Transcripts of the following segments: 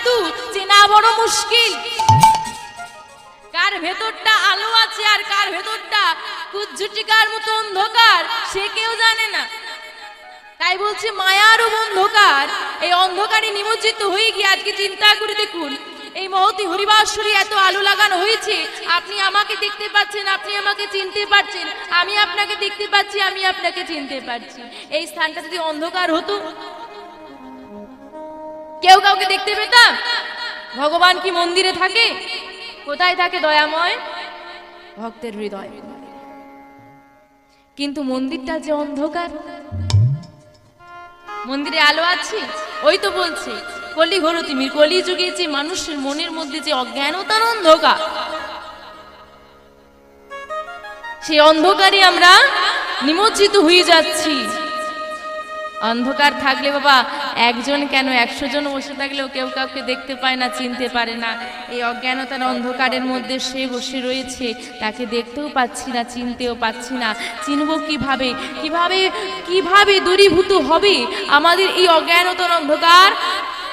সাধু চেনা বড় মুশকিল। কার ভেতরটা আলো আছে আর কার ভেতরটা কুজ্জুটিকার মতো অন্ধকার, সে কেউ জানে না। তাই বলছি, মায়ার অন্ধকার, এই অন্ধকারে নিমজ্জিত হয়ে গিয়ে আজকে চিন্তা করে দেখুন, এই মহতি হরিবাসরী এত আলো লাগানো হয়েছে, আপনি আমাকে দেখতে পাচ্ছেন, আপনি আমাকে চিনতে পারছেন, আমি আপনাকে দেখতে পাচ্ছি, আমি আপনাকে চিনতে পারছি। এই স্থানটা যদি অন্ধকার হতো কেউ কাউকে দেখতে পেতাম? ভগবান কি মন্দিরে থাকে? কোথায় থাকে দয়াময়? ভক্তের হৃদয়। কিন্তু মন্দিরটা যে অন্ধকার। মন্দিরে আলো আছে? ওই তো বলছে, কলি ঘোর তিমির কলি যুগে যে মানুষের মনের মধ্যে যে অজ্ঞানতার অন্ধকার। সেই অন্ধকারে আমরা নিমজ্জিত হয়ে যাচ্ছি। অন্ধকার থাকলে বাবা একজন কেন একশো জন বসে থাকলেও কেউ কাউকে দেখতে পায় না চিনতে পারে না এই অজ্ঞানতার অন্ধকারের মধ্যে সে বসে রয়েছে তাকে দেখতেও পাচ্ছি না চিনতেও পাচ্ছি না চিনব কিভাবে কিভাবে কিভাবে দূরীভূত হবে আমাদের এই অজ্ঞানতার অন্ধকার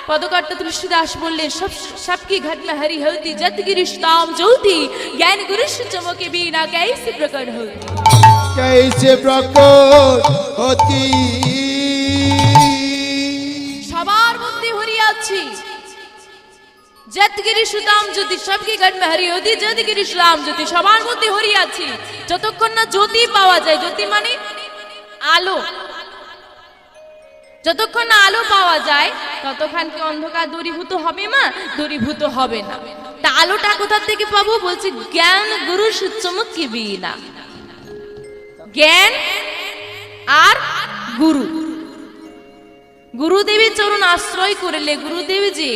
পদকর্তা তুলসীদাস বললেন সব সবকি ঘটনা হরি হতি যত গিরিশতাম জ্যোতি জ্ঞান গুরুষ চমকে বিনা कैसे प्रकट होती कैसे प्रकट होती হরিয়াছি যতগিরি সুতাম যদি সবকে হরি হতি যতগিরি সুতাম যদি সবার মধ্যে হরিয়াছি যতক্ষণ না জ্যোতি পাওয়া যায়, জ্যোতি মানে আলো। যতক্ষণ না আলো পাওয়া যায়, ততক্ষণ কি অন্ধকার দূরীভূত হবে মা? দূরীভূত হবে না। তা আলোটা কোথা থেকে পাবো? বলছি জ্ঞান গুরু সুচমক কি বিনা জ্ঞান আর গুরু। গুরুদেবের চরণ আশ্রয় করলে গুরুদেব যে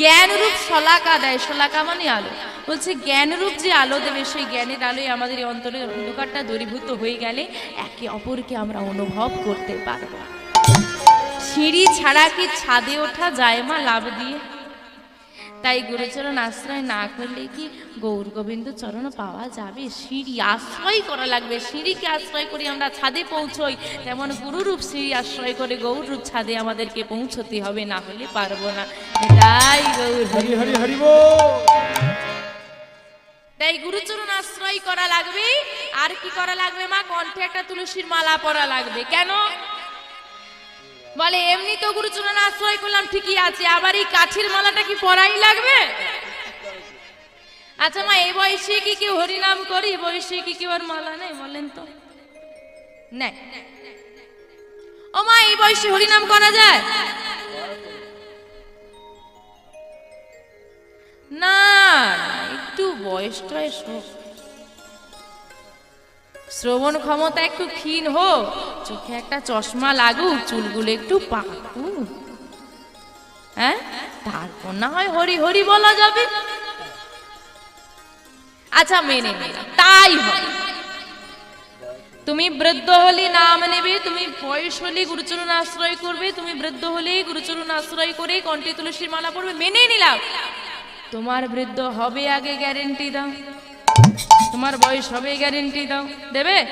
জ্ঞানরূপ শলাকা দেয়, শলাকা মানে আলো। বলছে, জ্ঞানরূপ যে আলো দেবে, সেই জ্ঞানের আলোয় আমাদের এই অন্তরের অন্ধকারটা দূরীভূত হয়ে গেলে একে অপরকে আমরা অনুভব করতে পারব। সিঁড়ি ছাড়া কি ছাদে ওঠা যায় মা লাভ দিয়ে? তাই গুরুচরণ আশ্রয় না করলে কি গৌর গোবিন্দ চরণ পাওয়া যাবে? সিঁড়ি আশ্রয় করা লাগবে। সিঁড়িকে আশ্রয় করে আমরা ছাদে পৌঁছই। তেমন গুরুরূপ সিঁড়ি আশ্রয় করে গৌরূপ ছাদে আমাদেরকে পৌঁছতে হবে না হলে পারব না। তাই গৌর হরি হরি হরি তাই গুরুচরণ আশ্রয় করা লাগবে। আর কি করা লাগবে মা? কণ্ঠে একটা তুলসীর মালা পরা লাগবে। কেন? বলে, এমনি তো গুরুচরণ আশ্রয় করলাম, ঠিকই আছে, আবার এই কাঠের মালাটা কি পরাই লাগবে? আচ্ছা মা এই বয়সে কি কেউ হরিনাম করি? বয়সে কি কেউ আর মালা নেই বলেন তো? নেই ও মা, এই বয়সে হরিনাম করা যায়? না, একটু বয়স টয়স হোক শ্রবণ ক্ষমতা একটু ক্ষীণ হোক। চোখে একটা চশমা লাগুক, চুলগুলো একটু পাকুক। হ্যাঁ? তারপর না হয় হরি হরি বলা যাবে। আচ্ছা মেনে নিলাম। তাই তুমি বৃদ্ধ হলে নাম নেবে, তুমি বয়স হলে গুরুচরণ আশ্রয় করবে, তুমি বৃদ্ধ হলে গুরুচরণ আশ্রয় করে কণ্ঠে তুলসীর মালা পড়বে। মেনে নিলাম। তোমার বৃদ্ধ হবে আগে গ্যারেন্টি দাও। তোমার বয়স হবে গ্যারেন্টি দাও। দেবে?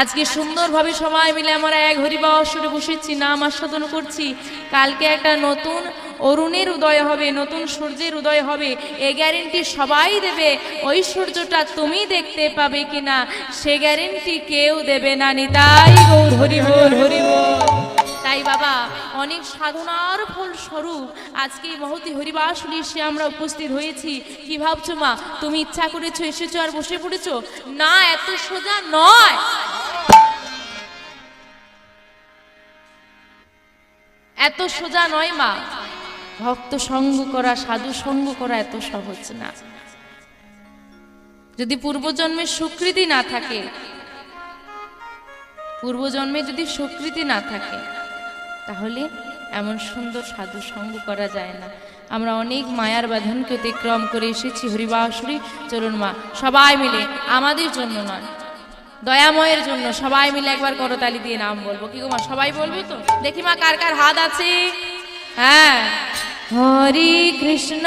আজকে সুন্দরভাবে সবাই মিলে আমরা এক হরিবা অসরে বসেছি, নাম আস্বাদন করছি। কালকে একটা নতুন অরুণের উদয় হবে, নতুন সূর্যের উদয় হবে। এ গ্যারেন্টি সবাই দেবে, ওই সূর্যটা তুমি দেখতে পাবে কিনা, সে গ্যারেন্টি কেউ দেবে না নিতাই গৌর হরি হর হরি তাই বাবা, অনেক সাধনার ফল স্বরূপ আজকে এই মহতি হরিবাস এসে আমরা উপস্থিত হয়েছি। কি ভাবছ মা? তুমি ইচ্ছা করেছ, এসেছ আর বসে পড়েছো? না, এত সোজা নয়। এত সোজা নয় মা। ভক্ত সঙ্গ করা, সাধু সঙ্গ করা এত সহজ না। যদি পূর্বজন্মের স্বীকৃতি না থাকে, পূর্বজন্মে যদি স্বীকৃতি না থাকে, তাহলে এমন সুন্দর সাধু সঙ্গ করা যায় না। আমরা অনেক মায়ার বাঁধনকে অতিক্রম করে এসেছি। হরিবাসুরি, চলুন মা, সবাই মিলে আমাদের জন্য নয়। দয়াময়ের জন্য সবাই মিলে একবার করতালি দিয়ে নাম বলব। কি মা, সবাই বলব তো? দেখি মা, কার কার হাত আছে? হ্যাঁ। হরে কৃষ্ণ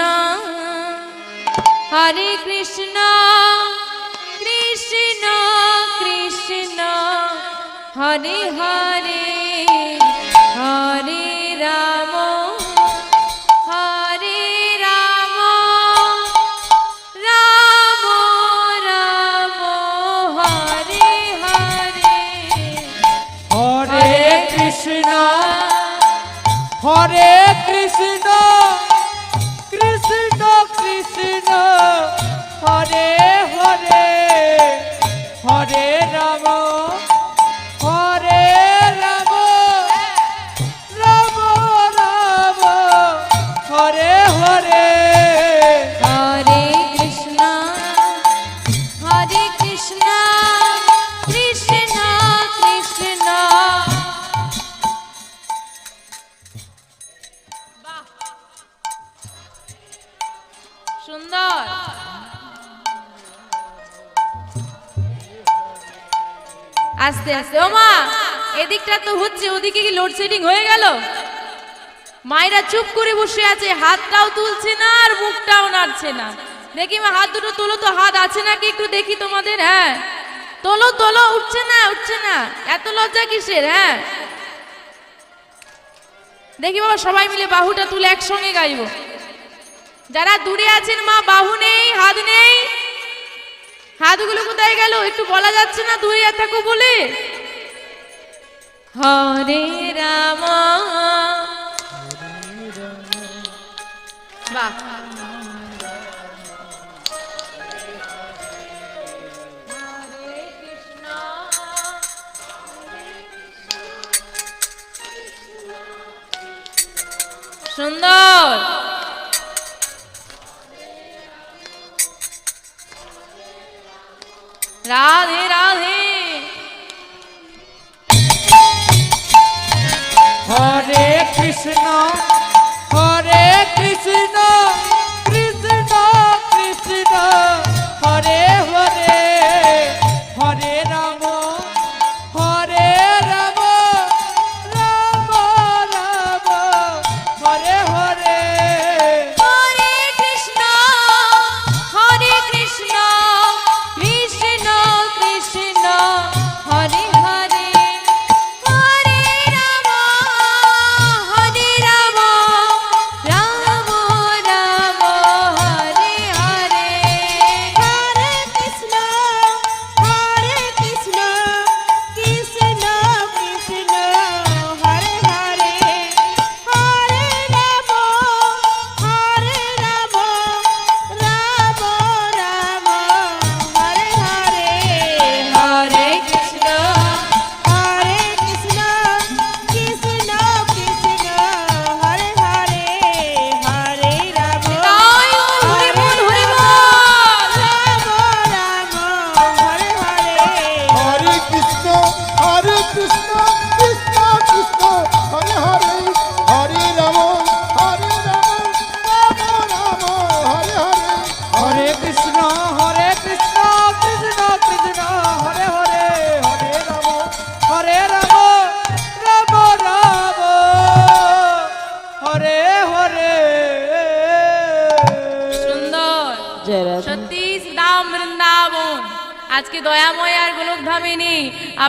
হরে কৃষ্ণ কৃষ্ণ কৃষ্ণ, হরে হরে হরে রাম। সুন্দর। আস্তে আস্তে ও মা এদিকটা তো হচ্ছে, ওদিকে কি লোডশেডিং হয়ে গেল? মায়েরা চুপ করে বসে আছে, হাতটাও তুলছে না আর মুখটাও নাড়ছে না। দেখি মা হাত দুটো তোলো তো, হাত আছে নাকি একটু দেখি তোমাদের হ্যাঁ? তোলো তোলো, উঠছে না উঠছে না। এত লজ্জা কিসের হ্যাঁ? দেখি বাবা, সবাই মিলে বাহুটা তুলে একসঙ্গে গাইবো। যারা দূরে আছেন, মা, বাহু নেই, হাত নেই। হাতগুলো কোথায় গেল? একটু বলা যাচ্ছে না দূরে থাকো বলে। হরে রাম। সুন্দর। রাধে রাধে। হরে কৃষ্ণ হরে কৃষ্ণ।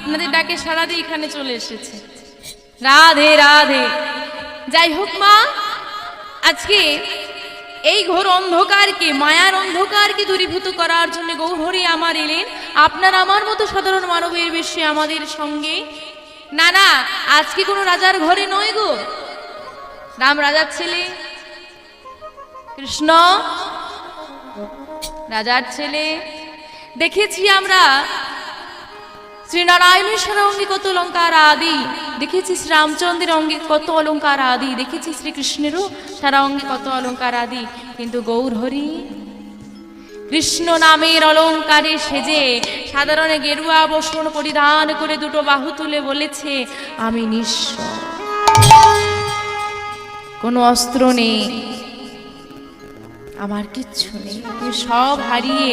আপনাদের ডাকে সারা দিয়ে এখানে চলে এসেছে। রাধে রাধে। যাই হোক মা, আজকে এই ঘোর অন্ধকারকে, মায়ার অন্ধকারকে দূরীভূত করার জন্য গৌহরি আমার এলেন। আপনার আমার মতো সাধারণ মানবের বেশি আমাদের সঙ্গে। না না, আজকে কোনো রাজার ঘরে নয় গো। রাম রাজার ছেলে, কৃষ্ণ, রাজার ছেলে। দেখেছি আমরা শ্রীনারায়ণের সারা অঙ্গে কত অলঙ্কার আদি দেখেছি শ্রীরামচন্দ্রের অঙ্গে কত অলঙ্কার আদি দেখেছি শ্রীকৃষ্ণেরও সারা অঙ্গে কত অলঙ্কার আদি কিন্তু গৌর হরি, কৃষ্ণ নামের অলঙ্কারে সেজে সাধারণ গেরুয়া বসন পরিধান করে দুটো বাহু তুলে বলেছে, আমি নিঃস্ব। কোনো অস্ত্র নেই। আমার কিচ্ছু নেই। আমি সব হারিয়ে,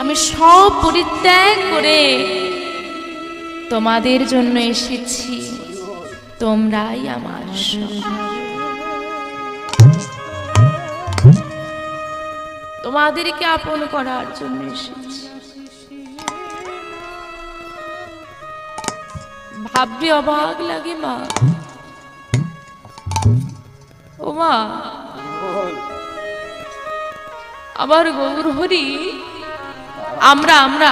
আমি সব পরিত্যাগ করে তোমাদের জন্য এসেছি। তোমরাই আমার তোমাদেরকে আপন করার জন্য এসেছি। ভাববে অবাক লাগে মা। ও মা আবার গৌর হরি আমরা আমরা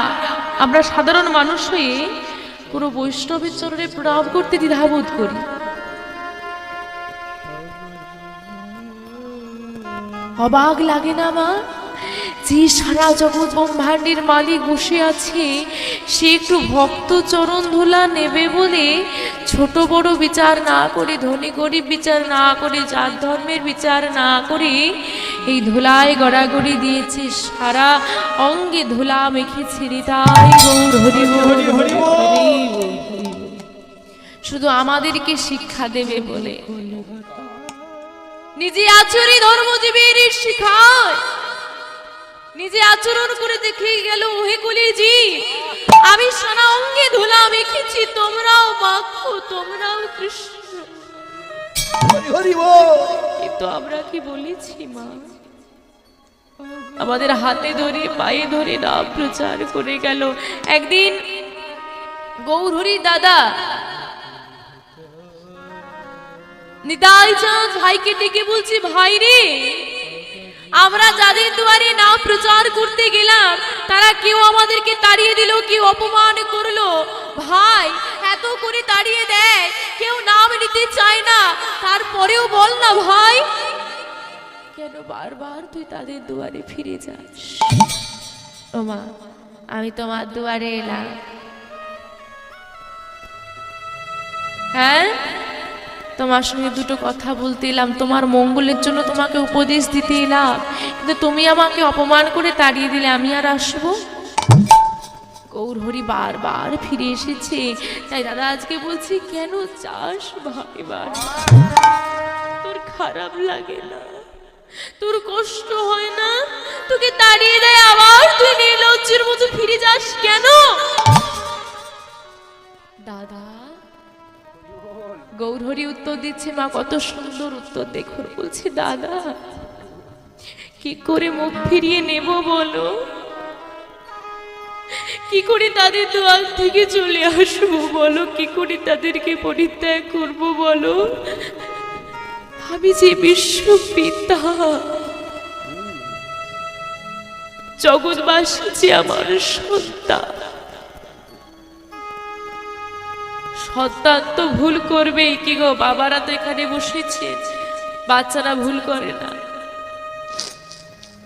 আমরা সাধারণ মানুষ হয়ে কোনো বৈষ্ণবের চরণে প্রণাম করতে দ্বিধাবোধ করি। অবাক লাগে না মা? যে সারা জগৎ ব্রহ্মাণ্ডের মালিক বসে আছে সে একটু ভক্ত চরণ ধুলা নেবে বলে ছোট বড় বিচার না করে ধনী গরিব বিচার না করে জাত ধর্মের বিচার না করে এই ধুলায় গড়াগড়ি দিয়েছে সারা অঙ্গে ধুলা মেখেছে হৃদয় গৌর হরি হরি হরি। শুধু আমাদেরকে শিক্ষা দেবে বলে নিজে আচরণই ধর্মজীবীর শিখায় নিজে আচরণ করে দেখে গেল ওহে কলিজি আমি সারা অঙ্গে ধুলা মেখেছি তোমরাও মাখো তোমরাও কৃষ্ণ। কিন্তু আমরা কি বলেছি মা? আমাদের হাতে ধরে পায়ে ধরে নাম প্রচার করে গেল। একদিন গৌরহরি দাদা নিতাই চাঁদ ভাইকে ডেকে বলছি ভাই রে আমরা যাদের দুয়ারে নাম প্রচার করতে গেলাম, তারা কেউ আমাদেরকে তাড়িয়ে দিল, কেউ অপমান করল। ভাই, এত করে তাড়িয়ে দেয়, কেউ নাম নিতে চায় না, তারপরেও বল না ভাই। কেন বারবার তুই তাদের দুয়ারে ফিরে যাস? ওমা আমি তোমার দুয়ারে এলাম। হ্যাঁ? তোমার সঙ্গে দুটো কথা বলতে এলাম তোমার মঙ্গলের জন্য তোমাকে উপদেশ দিতে এলাম কিন্তু তুমি আমাকে অপমান করে তাড়িয়ে দিলে, আমি আর আসব? গৌরহরি বারবার ফিরে এসেছে। তাই দাদা আজকে বলছি, কেন চাস ভাই বার? তোর খারাপ লাগে না। তোর কষ্ট হয় না। তোকে তাড়িয়ে দেয় আবার তুই নির্লজ্জের মতো ফিরে যাস কেন? দাদা গৌরহরি উত্তর দিচ্ছে, মা, কত সুন্দর উত্তর দেখুন। বলছি, দাদা, কি করে মুখ ফিরিয়ে নেব বলো? কি করে তাদের দোয়াল থেকে চলে আসব বলো? কি করে তাদেরকে পরিত্যাগ করব বলো? আমি যে বিশ্ব পিতা জগৎবাসী যে আমার সন্তান সন্তান তো ভুল করবেই কি গো? বাবারা তো এখানে বসেছে। বাচ্চারা ভুল করে না।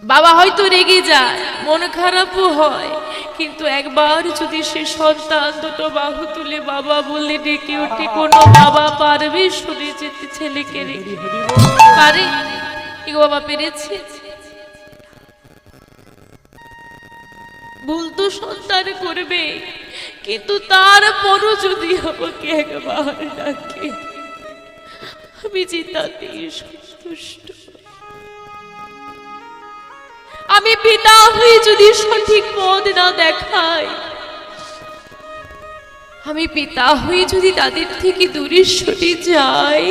বাবা হয়তো রেগে যায়, মন খারাপও হয়। কিন্তু একবার যদি সে সন্তান দুটো বাহু তুলে বাবা বললে ডেকে ওঠে, কোনো বাবা পারবে সরে যেতে ছেলেকে রেখে? পারে। কি বাবা, পেরেছে? ভুল তো সন্তান করবে। কিন্তু তারপরও যদি আমাকে একবার ডাকে, আমি যে তাতেই সন্তুষ্ট। আমি পিতা হয়ে যদি সঠিক পথ না দেখাই, আমি পিতা হয়ে যদি তাদের থেকে দূরে সরে যাই,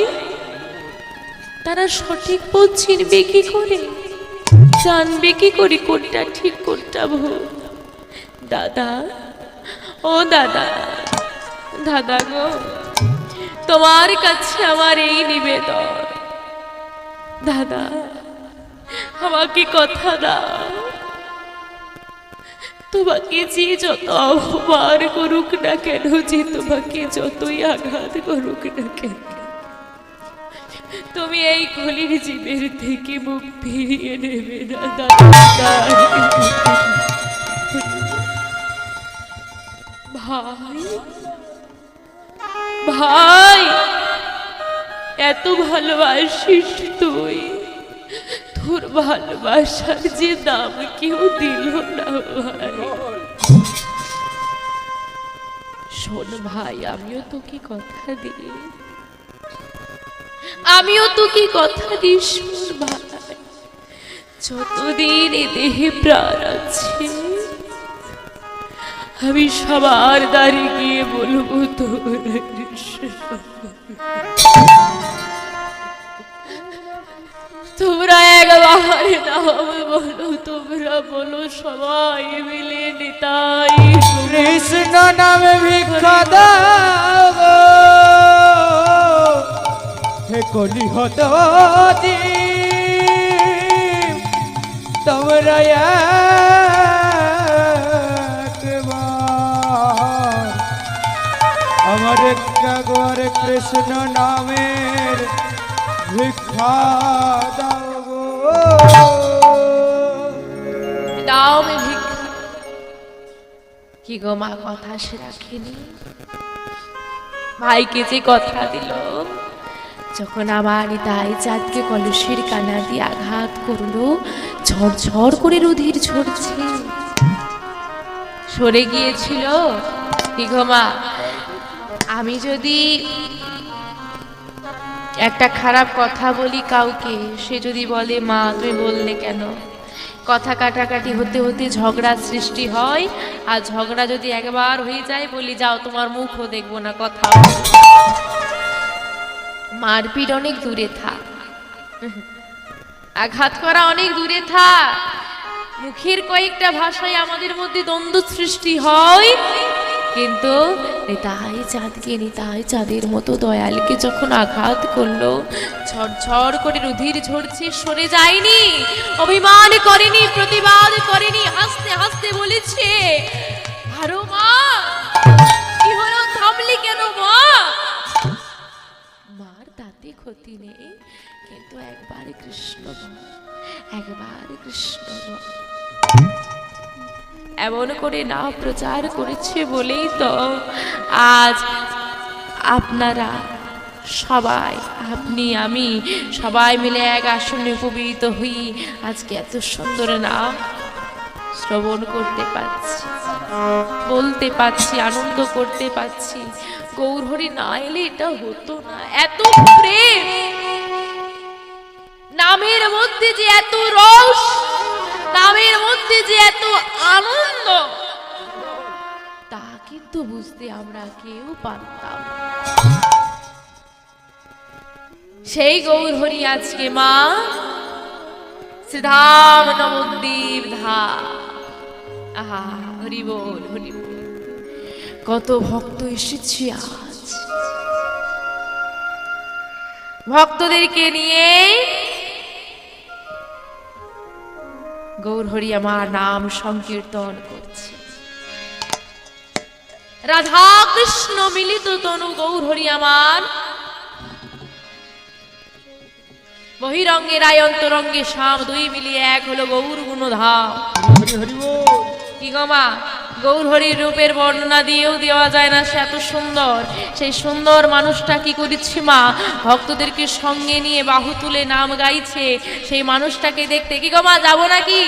তারা সঠিক পথ চিনবে কি করে? জানবে কি করে কোনটা ঠিক, কোনটা ভুল? দাদা ও দাদা দাদা গো, তোমার কাছে আমার এই নিবেদন। দাদা, আমাকে কথা দাও। তোমাকে যে যত অপমান করুক না কেন, যে তোমাকে যতই আঘাত করুক না কেন, তুমি এই কলির জীবের থেকে মুখ ফিরিয়ে নেবে না দাদা। ভাই ভাই, এত ভালোবাসিস তুই। তোর ভালোবাসার যে দাম কেউ দিল না ভাই। শোন ভাই, আমিও তোকে কথা দিই। আমিও তোকে কথা দিই শোন ভাই। যতদিন এ দেহে প্রাণ আছে আমি সবার দাঁড়িয়ে গিয়ে বলব তোর তোমরা একবার নাম বলো, তোমরা বলো, সবাই মিলে নিতাই কৃষ্ণ নামে ভিক্ষা হে কলি হত তোমরা আমার একবার কৃষ্ণ নামের কি গো মা, কথা সে রাখেনি? ভাইকে যে কথা দিল, যখন আমার তাই চাঁদকে কলসের কানা দিয়ে আঘাত করল, ঝরঝর করে রুধির ঝরছে। সরে গিয়েছিল? কি গো মা আমি যদি একটা খারাপ কথা বলি কাউকে, সে যদি বলে, মা, তুমি বললে কেন? কথা কাটাকাটি হতে হতে ঝগড়া সৃষ্টি হয়, আর ঝগড়া যদি একবার হয়ে যায়, বলি, যাও, তোমার মুখও দেখব না, কথা মারপিট অনেক দূরে থাক। আঘাত করা অনেক দূরে থাক। মুখের কয়েকটা ভাষায় আমাদের মধ্যে দ্বন্দ্ব সৃষ্টি হয়। কিন্তু নিতাই চাঁদকে নিতাই চাঁদের মতো দয়ালকে যখন আঘাত করল, ঝরঝর করে রুধির ঝরছে সরে যায়নি অভিমান করেনি, প্রতিবাদ করেনি, হাসতে হাসতে বলেছে আরও মা, কি কেন মা মার তাতে ক্ষতি নেই, কিন্তু একবার কৃষ্ণ একবার কৃষ্ণ। এমন করে না প্রচার করেছে বলেই তো আজ আপনারা সবাই, আপনি, আমি সবাই মিলে এক আসনে উপবিত হই। আজকে এত সুন্দর নাম শ্রবণ করতে পারছি, বলতে পারছি, আনন্দ করতে পারছি। গৌরহরি না এলে এটা হতো না। এত প্রেম, নামের মধ্যে যে এত রস নামের মধ্যে যে এত আনন্দ, তা কিন্তু বুঝতে আমরা কেউ পারতাম। সেই গৌরহরি আজকে মা শ্রীধাম নবদ্বীপ ধা আহা, হরি বল হরি বল। কত ভক্ত এসেছি আজ। ভক্তদেরকে নিয়ে গৌরহরি আমার নাম সংকীর্তন করছে। রাধা কৃষ্ণ মিলিত তনু গৌরহরি আমার। বহিরঙ্গে রায় অন্তরঙ্গে শ্যাম দুই মিলিয়ে এক হলো গৌর গুণধাম হরি হরি বল। কি গো মা? গৌরহরির রূপের বর্ণনা দিয়েও দেওয়া যায় না, সে এত সুন্দর। সেই সুন্দর মানুষটা কি করেছি মা? ভক্তদেরকে সঙ্গে নিয়ে বাহু তুলে নাম গাইছে। সেই মানুষটাকে দেখতে কি গো মা, যাব নাকি?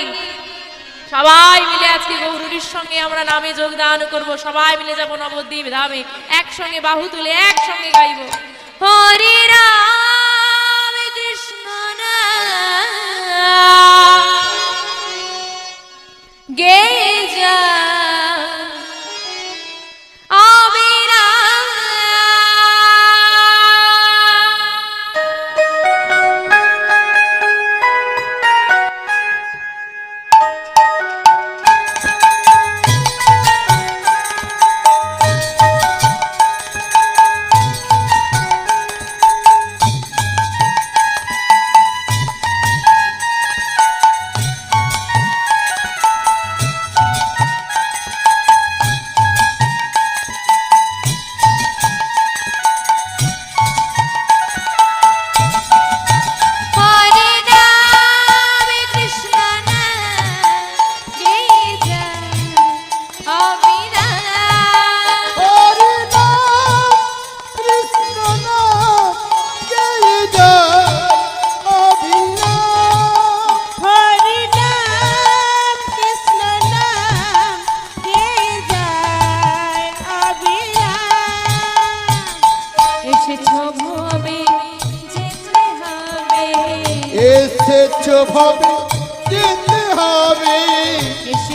সবাই মিলে আজকে গৌরীর সঙ্গে আমরা নামে যোগদান করব। সবাই মিলে যাব নবদ্বীপ ধামে। একসঙ্গে বাহু তুলে একসঙ্গে গাইব। হরি রাম কৃষ্ণ গে যা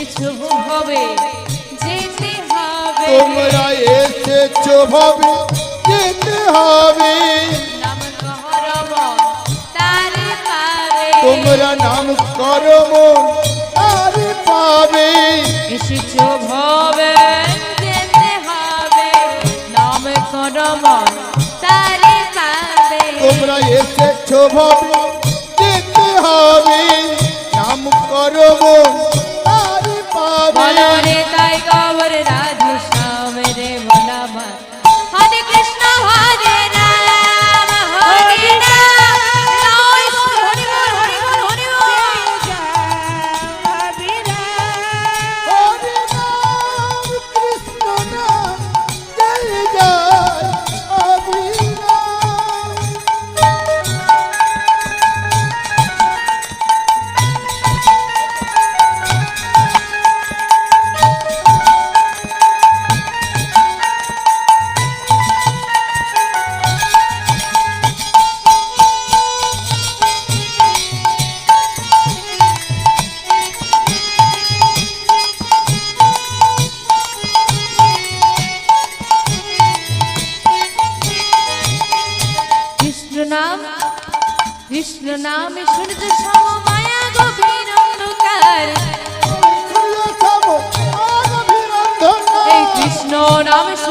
এসেছ ভবে যেতে হবে। তোমরা এসেছ ভাবে যেতে হবে। নাম করব তারে পাবে। তোমরা নাম করম আর পাবে। এসেছ ভবে যেতে হবে। নাম করব তারে পাবে। তোমরা এসেছ ভাবে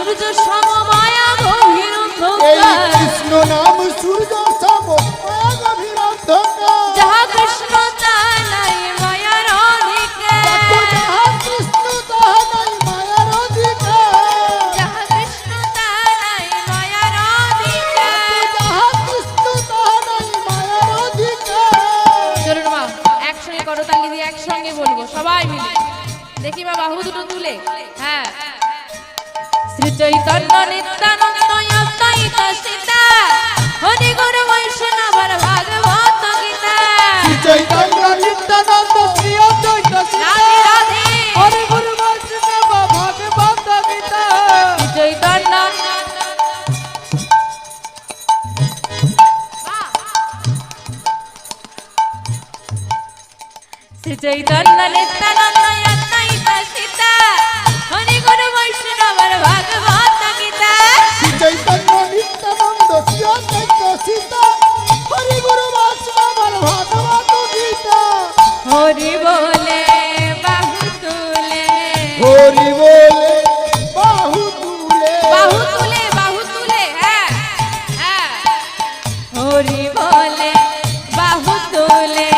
সূর্য সমমায়া গভীর অন্ধকার। কৃষ্ণ নাম শ্রী নিত্যানন্দ হরি বলে বাহু তোলে।